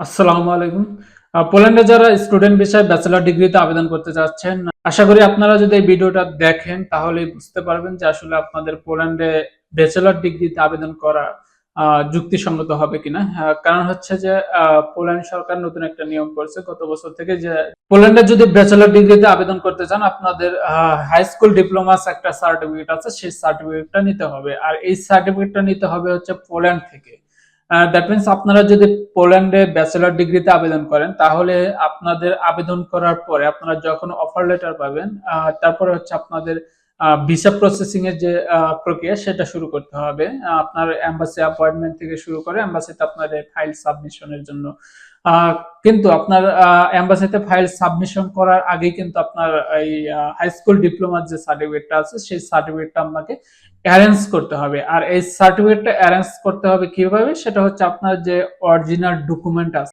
আসসালামু আলাইকুম। পোল্যান্ডে যারা স্টুডেন্ট বিষয়ে ব্যাচেলর ডিগ্রিতে আবেদন করতে চাচ্ছেন আশা করি আপনারা যদি এই ভিডিওটা দেখেন তাহলে বুঝতে পারবেন যে আসলে আপনাদের পোল্যান্ডে ব্যাচেলর ডিগ্রিতে আবেদন করা যুক্তিসঙ্গত হবে কিনা। কারণ হচ্ছে যে পোল্যান্ড সরকার নতুন একটা নিয়ম করছে। গত বছর থেকে যে পোল্যান্ডে যদি ব্যাচেলর ডিগ্রিতে আবেদন করতে চান, আপনাদের হাই স্কুল ডিপ্লোমাস একটা সার্টিফিকেট আছে, সেই সার্টিফিকেটটা নিতে হবে। আর এই সার্টিফিকেটটা নিতে হবে হচ্ছে পোল্যান্ড থেকে। দ্যাট মিনস আপনারা যদি পোল্যান্ডে ব্যাচেলর ডিগ্রিতে আবেদন করেন, তাহলে আপনাদের আবেদন করার পরে আপনারা যখন অফার লেটার পাবেন তারপরে হচ্ছে আপনাদের ভিসা প্রসেসিং এর যে প্রক্রিয়া, সেটা শুরু করতে হবে। আপনার এম্বাসি অ্যাপয়েন্টমেন্ট থেকে শুরু করে এম্বাসিতে আপনাদের ফাইল সাবমিশনের জন্য। কিন্তু আপনার এম্বাসিতে ফাইল সাবমিশন করার আগেই কিন্তু আপনার এই হাই স্কুল ডিপ্লোমার যে সার্টিফিকেটটা আছে, সেই সার্টিফিকেটটা আপনাকে অ্যারেঞ্জ করতে হবে। আর এই সার্টিফিকেটটা অ্যারেঞ্জ করতে হবে কীভাবে? সেটা হচ্ছে আপনার যে অরিজিনাল ডকুমেন্ট আছে